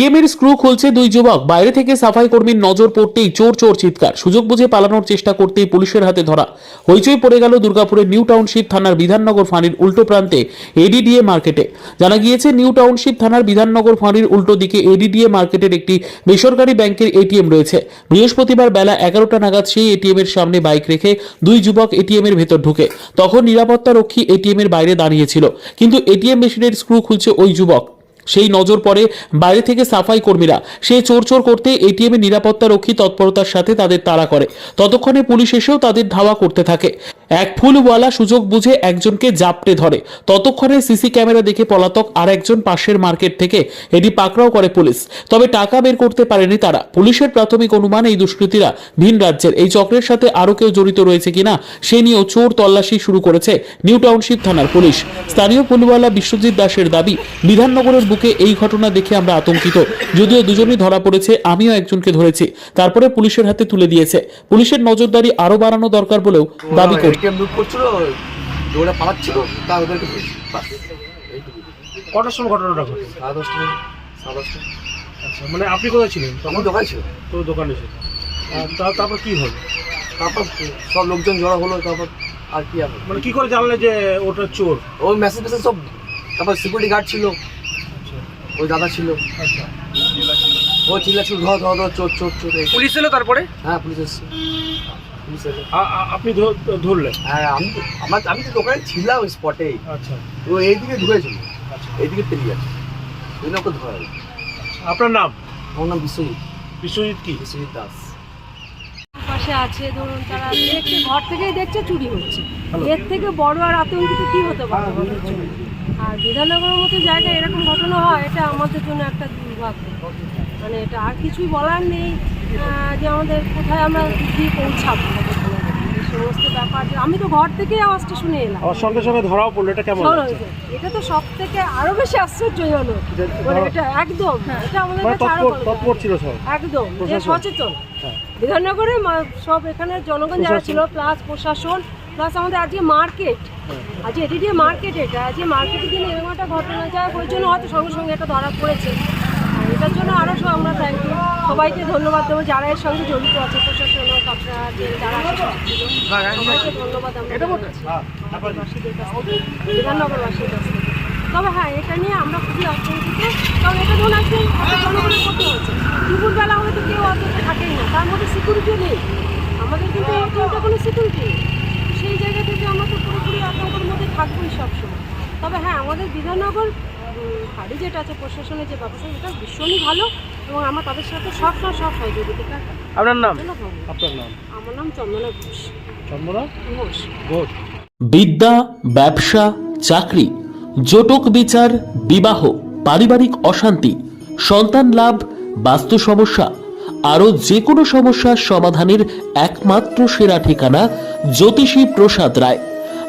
এর স্ক্রু খুলছে দুই যুবক। বাইরে থেকে সাফাই কর্মীর নজর পড়তেই চোর চোর চিৎকার। সুযোগ বুঝে পালানোর চেষ্টা করতেই পুলিশের হাতে ধরা। হইচই পড়ে গেল দুর্গাপুরের নিউ টাউনশিপ থানার বিধাননগর ফাঁড়ির উল্টো প্রান্তে, এডিডিএ মার্কেটে। জানা গিয়েছে, নিউ টাউনশিপ থানার বিধাননগর ফাঁড়ির উল্টো দিকে এডিডিএ মার্কেটের একটি বেসরকারি ব্যাংকের এটিএম রয়েছে। বৃহস্পতিবার বেলা এগারোটা নাগাদ সেই এটিএম এর সামনে বাইক রেখে দুই যুবক এটিএম এর ভেতর ঢুকে। তখন নিরাপত্তা রক্ষী এটিএম এর বাইরে দাঁড়িয়েছিল। কিন্তু এটিএম মেশিনের স্ক্রু খুলছে ওই যুবক। সেই নজর পড়ে বাইরে থেকে সাফাই কর্মীরা। সে চোর চোর করতে এটিএম নিরাপত্তা রক্ষী তৎপরতার সাথে তাদের তাড়া করে। ততক্ষণে পুলিশ এসেও তাদের ধাওয়া করতে থাকে। এক ফুলওয়ালা সুযোগ বুঝে একজনকে জাপটে ধরে। ততক্ষণে সিসি ক্যামেরা দেখে পলাতক আর একজন পাশের মার্কেট থেকে এটি পাকড়াও করে পুলিশ। তবে টাকা বের করতে পারেনি তারা। পুলিশের প্রাথমিক অনুমান এই দুষ্কৃতীরা ভিন রাজ্যের। এই চক্রের সাথে আরও কেউ জড়িত রয়েছে কিনা, সে নিয়েও চোর তল্লাশি শুরু করেছে নিউ টাউনশিপ থানার পুলিশ। স্থানীয় পুলওয়ালা বিশ্বজিৎ দাসের দাবি, বিধাননগরের বুকে এই ঘটনা দেখে আমরা আতঙ্কিত। যদিও দুজনই ধরা পড়েছে আমিও একজনকে ধরেছি। তারপরে পুলিশের হাতে তুলে দিয়েছে। পুলিশের নজরদারি আরও বাড়ানো দরকার বলেও দাবি করছিল দৌড়ে পালাচ্ছিল তা ওদেরকে কটার সময় ঘটনাটা ঘটে? সাড়ে দশটা সাড়ে দশটা। আচ্ছা মানে আপনি কোথায় ছিলেন? তখন দোকান ছিল তো দোকানে তা- তারপর কি হলো? তারপর সব লোকজন জড়ো হলো তারপর আর কি মানে কি করে জানলে যে ওটা চোর? ওই মেসেজ মেসেজ সব তারপর সিকিউরিটি গার্ড ছিল। ওই দাদা ছিল। আচ্ছা। ও চিল্লাচ্ছিল ধর ধর ধর চোর চোর চোর এই। পুলিশ এলো তারপরে? হ্যাঁ পুলিশ এসছে। পুলিশ এলো। আ- আ- আপনি ধ- ধরলেন? হ্যাঁ আমি তো আমার আমি তো দোকানে ছিলাম ওই স্পটেই আচ্ছা। ও এইদিকে ঢুকেছিল। আচ্ছা। এইদিকে পেরিয়ে যাচ্ছে ওই ওকে ধরা হলো। আপনার নাম? আমার নাম বিশ্বজিৎ। বিশ্বজিৎ কি? বিশ্বজিৎ দাস। পাশে আছে ধরুন তারা দেখছে ঘর থেকেই দেখছে চুরি হচ্ছে। এর থেকে বড় আর আতঙ্কিত কি হতে পারে? আমাদের জন্য? আর বিধাননগরের মতো জায়গায় এরকম ঘটনা হয় এটা আমাদের জন্য একটা দুর্ভাগ্য। মানে এটা আর কিছুই বলার নেই যে আমাদের কোথায় আমরা গিয়ে পৌঁছাবো। সমস্ত ব্যাপার যে- আমি তো ঘর থেকে আওয়াজটা শুনে এলাম। আমার সঙ্গে সঙ্গে ধরাও পড়ল এটা কেমন এটা তো সব থেকে আরও বেশি আশ্চর্যজনক মানে এটা একদম এটা আমাদের মানে তৎপর ছিল সব। একদম যে সচেতন। হ্যাঁ। বিধাননগরে সব এখানে জনগণ যারা ছিল প্লাস প্রশাসন প্লাস আমাদের আজকে মার্কেট হ্যাঁ। এটি এডিডিএ মার্কেট এটা। আজকে মার্কেটে দিন এরকম একটা ঘটনা যায় ওই জন্য হয়তো সঙ্গে সঙ্গে এটা ধরা পড়েছে। এটার জন্য আরও সব আমরা থ্যাংক ইউ সবাইকে ধন্যবাদ দেবো যারা এর সঙ্গে জড়িত আছে প্রশাসন আপনারা যে যারা সবাইকে ধন্যবাদ আমরা থেকে তবে হ্যাঁ এটা নিয়ে আমরা খুবই আতঙ্কিত কারণ এটা ধরুন আজকে জনগণের করতে হচ্ছে দুপুরবেলা হয়তো কেউ অন্তত থাকেই না তার মধ্যে সিকিউরিটিও নেই। আমাদের কিন্তু অত্যন্ত কোনো সিকিউরিটি নেই সেই জায়গা থেকে আমরা তো পুরোপুরি আতঙ্কের মধ্যে থাকবোই সবসময় তবে হ্যাঁ আমাদের বিধাননগর ফাঁড়ি যেটা আছে প্রশাসনের যে ব্যবস্থা এটা ভীষণই ভালো এবং আমরা তাদের সাথে সবসময় সব সহযোগিতা আপনার নাম? আপনার নাম? আমার নাম চন্দনা ঘোষ। চন্দনা ঘোষ। ঘোষ। বিদ্যা ব্যবসা চাকরি জটক বিচার বিবাহ পারিবারিক অশান্তি সন্তান লাভ বাস্তু সমস্যা আরও যে কোনো সমস্যার সমাধানের একমাত্র সেরা ঠিকানা জ্যোতিষী প্রসাদ রায়।